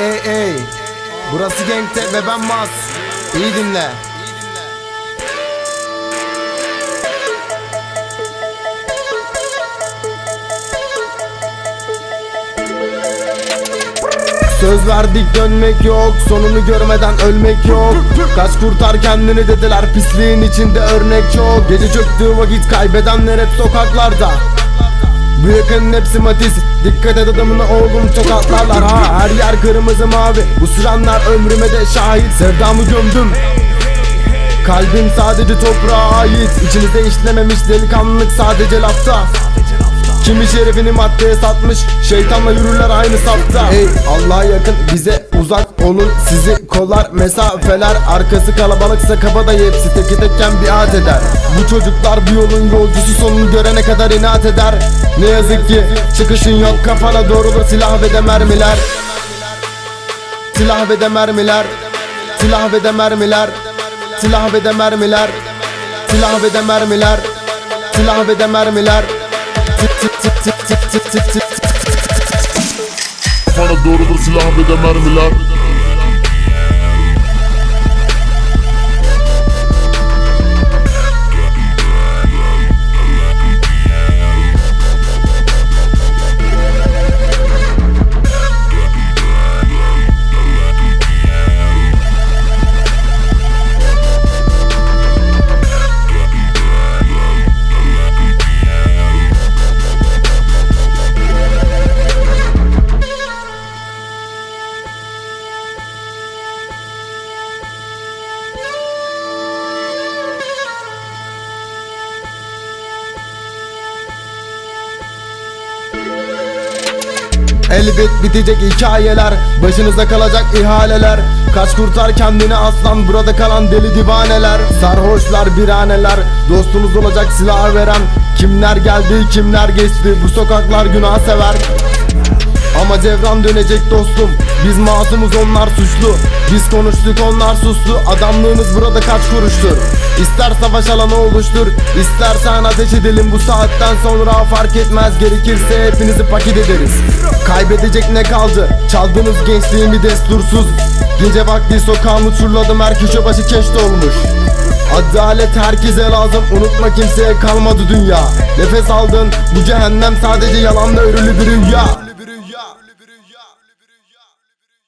ey ey. Burası Genkte ve ben Mas İyi dinle. Söz verdik dönmek yok. Sonunu görmeden ölmek yok. Kaç kurtar kendini dediler Pisliğin içinde örnek çok. Gece çöktüğü vakit kaybedenler hep sokaklarda bu yakının hepsi matiz. Dikkat et adamına oğlum tokatlarlar ha. Her yer kırmızı mavi. Bu sıranlar ömrüme de şahit. Sevdamı gömdüm. Kalbim sadece toprağa ait. İçinizde işlememiş delikanlılık sadece lafta Kimi şerefini maddeye satmış Şeytanla yürürler aynı safta. Ey Allah'a yakın bize uzak olun Sizi kolar mesafeler. Arkası kalabalıksa kabadayı hepsi teki tekken biat eder. Bu çocuklar bu yolun yolcusu sonunu görene kadar inat eder. Ne yazık ki çıkışın yok kafana doğrulur silah ve de mermiler. Silah ve de mermiler. Silah ve de mermiler. Silah ve de mermiler. Silah ve de mermiler. Silah ve de mermiler Kafana doğrudur silah ve de mermiler Elbet bitecek hikayeler Başınıza kalacak ihaleler. Kaç kurtar kendini aslan Burada kalan deli divaneler. Sarhoşlar biraneler Dostunuz olacak silah veren. Kimler geldi kimler geçti Bu sokaklar günah sever ama devran dönecek dostum. Biz masumuz onlar suçlu. Biz konuştuk onlar sustu. Adamlığınız burada kaç kuruştur? İster savaş alanı oluştur İstersen ateş edelim. Bu saatten sonra fark etmez. Gerekirse hepinizi paket ederiz. Kaybedecek ne kaldı? Çaldınız gençliğimi destursuz. Gece vakti sokağımı turladım her köşe başı keşte olmuş. Adalet herkese lazım unutma kimseye kalmadı dünya. Nefes aldın bu cehennem sadece yalanla örülü bir rüya